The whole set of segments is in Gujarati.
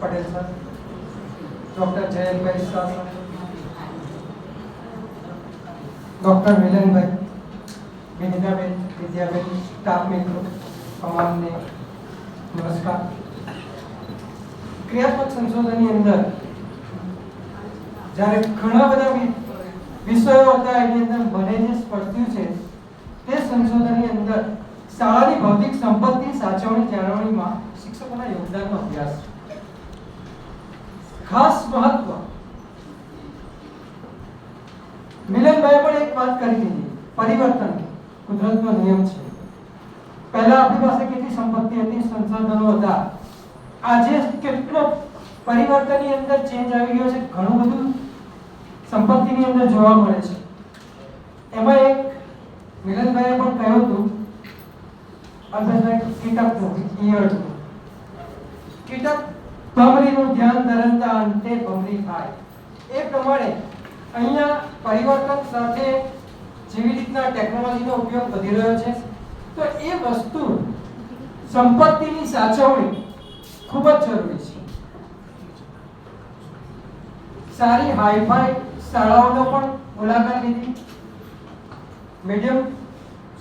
Patel sir doctor Jayantbhai sir doctor Milanbhai. Vinitaben Vidyaben staff મિત્રો તમામને નમસ્કાર. ક્રિયાત્મક સંશોધનની અંદર જ્યારે ઘણા બધા વિષયો હતા, એની અંદર મને જે સ્પર્શ્યું છે, તે સંશોધનની અંદર શાળાની ભૌતિક સંપત્તિ, સાચવણી, જાળવણીમાં શિક્ષકોના યોગદાનનો અભ્યાસ છે. ખાસ મહત્વ. મિલનભાઈ પણ એક વાત કરી દીધી. પરિવર્તન કુદરતનો નિયમ છે. પહેલા આપણી પાસે કેટલી સંપત્તિ હતી? સંસાધનો હતા. આજે કેટલો પરિવર્તનની અંદર ચેન્જ આવી ગયો છે? ઘણું બધું સંપત્તિની અંદર જોવા મળે છે. એમાં એક મિલનભાઈએ પણ કહ્યું હતું, અલ્પેશભાઈ કીટકનું કીટક ભમરીનું ધ્યાન ધરતા અંતે ભમરી થાય. એ પ્રમાણે અહીંયા પરિવર્તન સાથે જેવી રીતના ટેકનોલોજીનો ઉપયોગ વધી રહ્યો છે. તો એ વસ્તુ સંપત્તિની સાચવણી ખૂબ જ જરૂરી છે. સારી હાઈફાઈ શાળાઓનો પણ મુલાકાત લીધી. મીડિયમ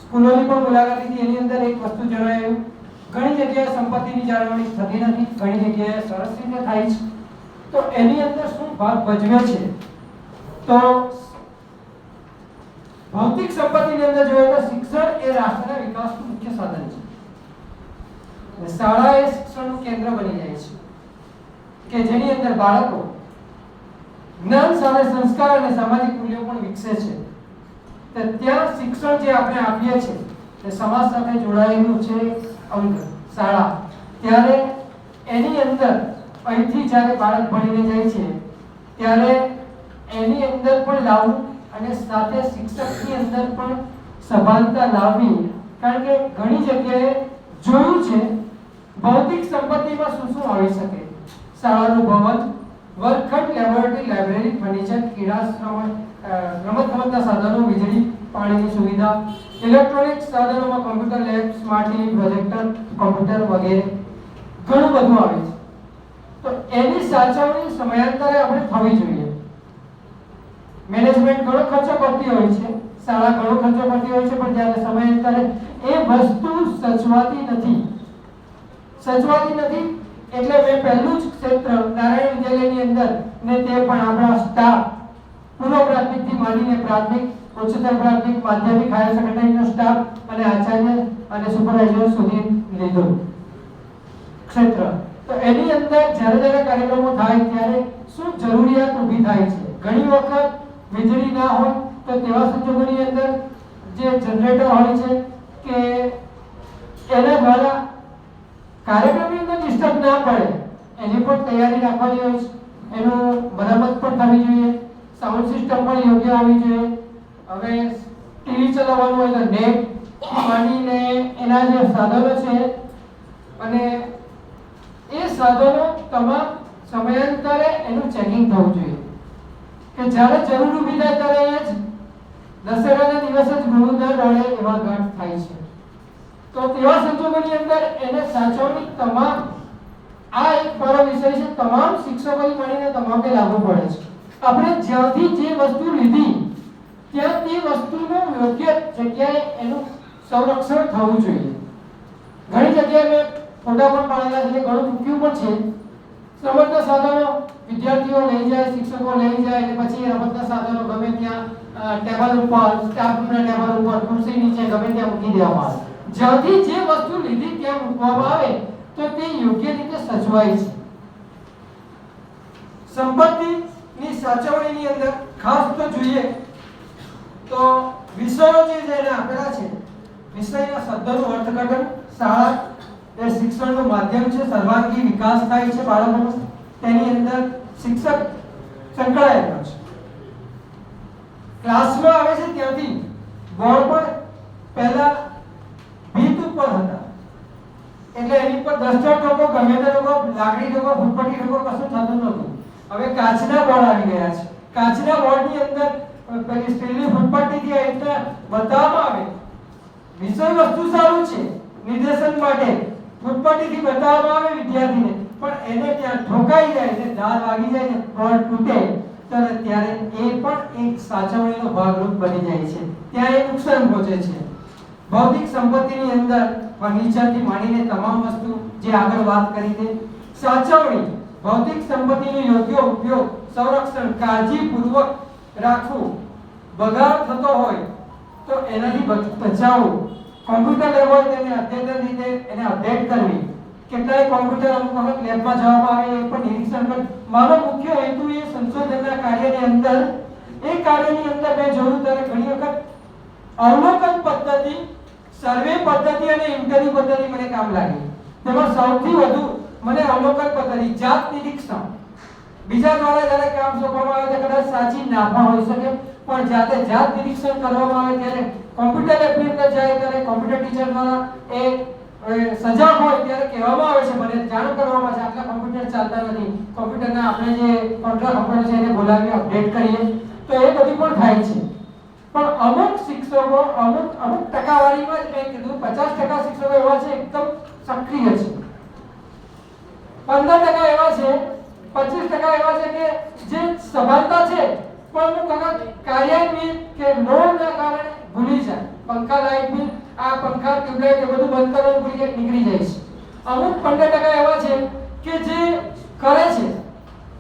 સ્કૂલોની પણ મુલાકાત લીધી. એની અંદર એક વસ્તુ જણાયું ઘણી જગ્યાએ સંપત્તિની જાળવણી થતી નથી, ઘણી જગ્યાએ સરસ રીતે થાય છે. તો એની અંદર શું ભાગ ભજવે છે? તો ભૌતિક સંપત્તિની અંદર જોઈએ તો શિક્ષણ એ રાષ્ટ્રના વિકાસનું મુખ્ય સાધન છે. શાળા એ શિક્ષણનું કેન્દ્ર બની જાય છે. કે જેની અંદર બાળકો જ્ઞાન સાથે સંસ્કાર અને સામાજિક મૂલ્યો પણ વિકસે છે. તો ત્યાં શિક્ષણ જે આપણે આપીએ છીએ, તે સમાજ સાથે જોડાયેલું છે અંગ, શાળા. ત્યારે એની અંદર અહીંથી જ્યારે બાળક ભણીને જાય છે, ત્યારે એની અંદર પણ લાવવું અને સાથે શિક્ષકની અંદર પણ સભાનતા લાવવી. કારણ કે ઘણી જગ્યાએ જોયું છે, ભૌતિક સંપત્તિમાં શું શું આવી શકે? શાળાનું ભવન, વર્ગખંડ લેબોરેટરી લાઇબ્રેરી ફર્નિચર ક્રીડાશ્રમ રમત ગમતના સાધનો, વીજળી પાણીની સુવિધા, ઇલેક્ટ્રોનિક સાધનોમાં computer lab, smart TV projector, computer વગેરે ઘણું બધું આવે છે. તો એની સાચવણી સમયાંતરે આપણે થવી જોઈએ. મેનેજમેન્ટ ઘણો ખર્ચો કરતી હોય છે, શાળા ઘણો ખર્ચો કરતી હોય છે, પણ જ્યારે સમયાંતરે એ વસ્તુ સચવાતી નથી સચવાતી નથી, એટલે મેં પહેલું જ ક્ષેત્ર નારાયણ વિદ્યાલયની અંદર ને તે પણ આપણા સ્ટાફ પૂર્વ પ્રાથમિકથી માંડીને પ્રાથમિક ઉચ્ચતર પ્રાથમિક માધ્યમિક હાયર સેકન્ડરીનો સ્ટાફ અને આચાર્ય અને સુપરવાઇઝર સુધી લીધો. ક્ષેત્ર. તો એની અંદર જ્યારે જ્યારે કાર્યક્રમો થાય ત્યારે શું જરૂરિયાત ઊભી થાય છે? ઘણી વખત વીજળી ના હોય તો તેવા સંજોગોની અંદર જે જનરેટર હોય છે કે એના દ્વારા કાર્યક્રમની અંદર ડિસ્ટર્બ ના પડે, એની પણ તૈયારી રાખવાની હોય છે. એનું મરામત પણ થવી જોઈએ. સાઉન્ડ સિસ્ટમ પણ યોગ્ય હોવી જોઈએ. હવે ટીવી ચલાવવાનું હોય તો નેટ માંડીને એના જે સાધનો છે, અને એ સાધનો તમામ સમયાંતરે એનું ચેકિંગ થવું જોઈએ. કે જ્યારે જરૂર ઊભી થાય ત્યારે જ દશેરાના દિવસે જ ગુરુ ન રડે એવા ઘાટ થાય છે. તો તેવા સંજોગોની અંદર એને સાચવણી તમામ, આ એક મારો વિષય છે, તમામ શિક્ષકોની મળીને તમામને લાગુ પડે છે. આપણે જ્યાંથી જે વસ્તુ લીધી યોગ્ય જગ્યાએ એનું સંરક્ષણ થવું જોઈએ. ઘણી જગ્યાએ મેં ફોટા પણ પાડેલા છે ઘણું મૂક્યું પણ છે. રમતના સાધનો વિદ્યાર્થીઓ લઈ જાય, શિક્ષકો લઈ જાય અને પછી રમતના સાધનો ગમે ત્યાં ટેબલ ઉપર સ્ટાફના ટેબલ ઉપર, ખુરશી નીચે ગમે ત્યાં મૂકી દેવામાં આવે. જ્યાંથી જે વસ્તુ લીધી ત્યાં મૂકવામાં આવે, તો તે યોગ્ય રીતે સચવાય છે. સંપત્તિની સાચવણીની અંદર ખાસ તો જોઈએ તો વિષયો જે છે આપેલા છે, વિષયના શબ્દનું અર્થઘટન, શાળા, એ શિક્ષણનું માધ્યમ છે, સર્વાંગી વિકાસ થાય છે બાળકોનો, તેની અંદર શિક્ષક સંકળાયેલો છે. ક્લાસમાં આવે છે ત્યાંથી બોર્ડ પર પહેલા ભીત ઉપર હતા. એટલે એની પર ડસ્ટર લોકો ગમે તે લોકો, લાકડી લોકો ભૂપટી લોકો, કશું થતું નહોતું. હવે કાચના બોર્ડ આવી ગયા છે. કાચના બોર્ડની અંદર પેલી સ્ટીલની ફૂટપટ્ટીથી આ રીતે બતાવવામાં આવે. વિષય વસ્તુ સારું છે નિર્દેશન માટે ફૂટપટ્ટીથી બતાવવામાં આવે વિદ્યાર્થીને. પણ એને ત્યાં ઠોકાઈ જાય ને દાંત વાગી જાય ને ફળ તૂટે ત્યારે ત્યારે એ પણ એક સાચવણીનો ભાગરૂપ બની જાય છે. ત્યાં એ નુકસાન પહોંચે છે. ભૌતિક સંપત્તિની અંદર ફર્નિચરથી માંડીને તમામ વસ્તુ જે આગળ વાત કરી તે સાચવણી. ભૌતિક સંપત્તિનો યોગ્ય ઉપયોગ સંરક્ષણ, કાળજીપૂર્વક રાખવું. બગાડ થતો હોય તો એનાથી બચાવવું. કોમ્પ્યુટર હોય તેને અદ્યતન રીતે એને અપડેટ કરવી. કેટલાય કોમ્પ્યુટર અમુક વખત લેબમાં જવામાં આવે, એ પણ નિરીક્ષણ પણ મારો મુખ્ય હેતુ એ સંશોધનના કાર્યની અંદર, એ કાર્યની અંદર મેં જોયું ત્યારે ઘણી વખત અવલોકન પદ્ધતિ, સર્વે પદ્ધતિ અને ઇન્ટરવ્યુ પદ્ધતિ મને કામ લાગી તેમાં સૌથી વધુ મને અવલોકન પદ્ધતિ જાત નિરીક્ષણ બીજા દ્વારા જ્યારે કામ સોંપવામાં આવે ત્યારે કદાચ સાચી ના પણ હોઈ શકે. પણ જાતે જાત નિરીક્ષણ કરવામાં આવે ત્યારે કોમ્પ્યુટર એપ્લિકેશન જાય ત્યારે કોમ્પ્યુટર ટીચર દ્વારા એ સજાગ હોય ત્યારે કહેવામાં આવે છે મને જાણ કરવામાં છે. આટલા કોમ્પ્યુટર ચાલતા નથી. કોમ્પ્યુટરના આપણે જે કોન્ટ્રાક્ટ કોમ્પ્યુટર છે એને બોલાવી અપડેટ કરીએ. તો એ બધું પણ થાય છે. પણ અમુક શિક્ષકો, અમુક અમુક ટકાવારીમાં જ મેં કીધું, પચાસ ટકા શિક્ષકો એવા છે, એકદમ સક્રિય છે. પંદર ટકા એવા છે પચીસ ટકા એવા છે કે જે સંભાળતા છે, પણ અમુક વખત કાર્યાન્વિત કે લોનના કારણે ભૂલી જાય. પંખા લાઇટ બિલ, આ પંખા ટ્યુબલાઇટ એ બધું બંધ કરવાનું ભૂલી જાય, નીકળી જાય છે. અમુક પંદર ટકા એવા છે કે જે કરે છે,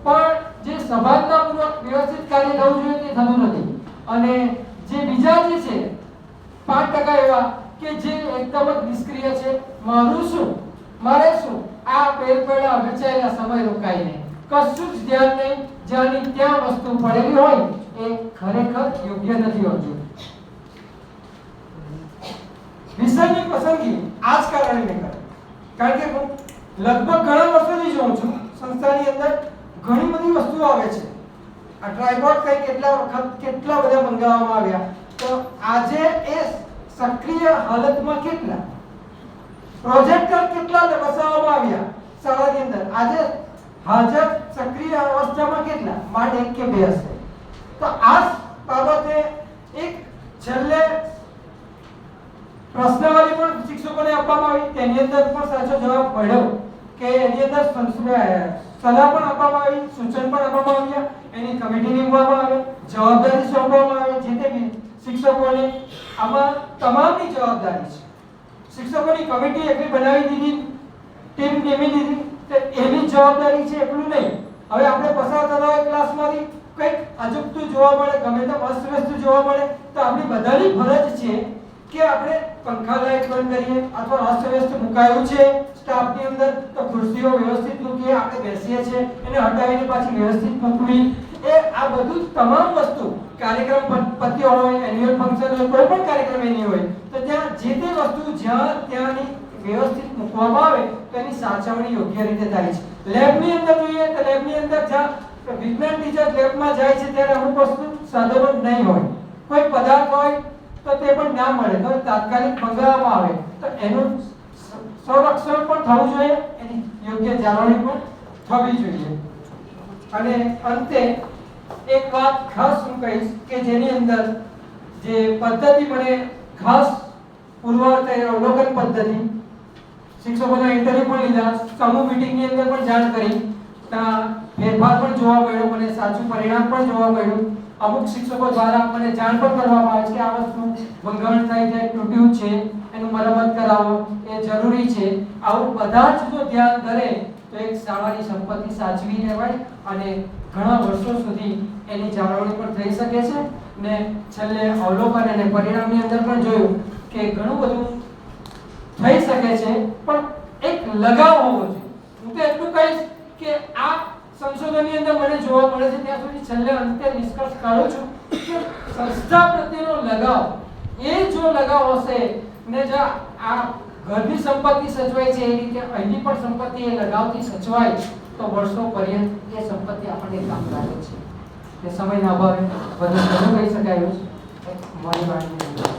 પણ જે સભાનતાપૂર્વક વ્યવસ્થિત કાર્ય થવું જોઈએ તે થતું નથી. અને જે બીજા જે છે, પાંચ ટકા એવા કે જે એકદમ જ નિષ્ક્રિય છે, મારું શું? મારે શું? આ પેર પેડા વચાયેલા સમય રોકાય નહીં કશું જ ધ્યાન નહીં જ્યાંની ત્યાં વસ્તુ પડેલી હોય, એ ખરેખર યોગ્ય નથી હોતું. વિષયની પસંદગી આ જ કારણે મેં કરી કારણ કે હું લગભગ ઘણા વર્ષોથી જોઉં છું, સંસ્થાની અંદર ઘણી બધી વસ્તુઓ આવે છે. આ ટ્રાયપોડ કઈ કેટલા વખત કેટલા બધા મંગાવવામાં આવ્યા. તો આજે એ સક્રિય હાલતમાં કેટલા? પ્રોજેક્ટર કેટલા વસાવવામાં આવ્યા? શાળાની અંદર. આજે હાજર સક્રિય અવસ્થામાં કેટલા? માંડ એક કે બે હશે. તો આ બાબતે એક છેલ્લે પ્રશ્નાવલી પણ શિક્ષકોને આપવામાં આવી. તેની અંદર પણ સાચો જવાબ મળ્યો કે એની અંદર સલાહ પણ આપવામાં આવી, સૂચન પણ આપવામાં આવ્યા. એની કમિટી નીમવામાં આવે, જવાબદારી સોંપવામાં આવે, જે તે શિક્ષકોને, આમાં તમામની જવાબદારી છે. શિક્ષકોની કમિટી એટલી બનાવી દીધી, ટીમ નીમી દીધી તો એની જવાબદારી છે એટલું નહીં. હવે આપણે પસાર થતા હોય ક્લાસમાંથી કંઈક અજુકતું જોવા મળે, ગમે તેમ અસ્તવ્યસ્ત જોવા મળે, તો આપણી બધાની ફરજ છે કે આપણે પંખા લાઈટ બંધ કરીએ અથવા અસ્તવ્યસ્ત મુકાયું છે સ્ટાફની અંદર, તો ખુરશીઓ વ્યવસ્થિત મૂકીએ, આપણે બેસીએ છીએ, એને હટાવીને પાછી વ્યવસ્થિત મૂકવી. એ આ બધું તમામ વસ્તુ, કાર્યક્રમ પત્યો હોય એન્યુઅલ ફંક્શન હોય, કોઈ પણ કાર્યક્રમ એની હોય, તો ત્યાં જે તે વસ્તુ જ્યાં ત્યાંની વ્યવસ્થિત મૂકવામાં આવે તો એની સાચવણી યોગ્ય રીતે થાય છે. લેબની અંદર જોઈએ તો લેબની અંદર જ્યાં વિજ્ઞાન ટીચર લેબમાં જાય છે ત્યારે અમુક વસ્તુ સાધનો નહીં હોય. કોઈ પદાર્થ હોય તો તે પણ ના મળે, તો તાત્કાલિક મંગાવવામાં આવે. તો એનું સંરક્ષણ પણ થવું જોઈએ, એની યોગ્ય જાળવણી પણ થવી જોઈએ. અને અંતે એક વાત ખાસ હું કહીશ કે જેની અંદર જે પદ્ધતિ મને ખાસ પૂર્વાર્થ એ અવલોકન પદ્ધતિ શિક્ષકોના ઇન્ટરવ્યુ પણ લીધા, સમૂહ મીટિંગની અંદર પણ જાણ કરી. ત્યાં ફેરફાર પણ જોવા મળ્યો, મને સાચું પરિણામ પણ જોવા મળ્યું. અમુક શિક્ષકો દ્વારા મને જાણ પણ કરવામાં આવે છે કે આ વસ્તુ ભંગાણ થાય છે તૂટ્યું છે, એનું મરમત કરાવો, એ જરૂરી છે. આવું બધા જ જો ધ્યાન ધરે, તો એક શાળાની સંપત્તિ સાચવી લેવાય અને ઘણા વર્ષો સુધી એની જાળવણી પણ થઈ શકે છે. ને છેલ્લે અવલોકન અને પરિણામની અંદર પણ જોયું કે ઘણું બધું થઈ શકે છે, પણ એક લગાવ હોવો જોઈએ. હું તો એટલું કહીશ કે આ સંશોધનની અંદર મને જોવા મળે છે, ત્યાં સુધી છેલ્લે અંતે નિષ્કર્ષ કાઢું છું કે સંસ્થા પ્રત્યેનો લગાવ, એ જો લગાવ હશે ને જો આ ઘરની સંપત્તિ સચવાય છે, એ રીતે અહીંની પણ સંપત્તિ એ લગાવથી સચવાય, તો વર્ષો પર્યંત એ સંપત્તિ આપણને કામ લાગે છે. એ સમયના અભાવે બધું ઘણું કહી શકાય એવું મારી વાણી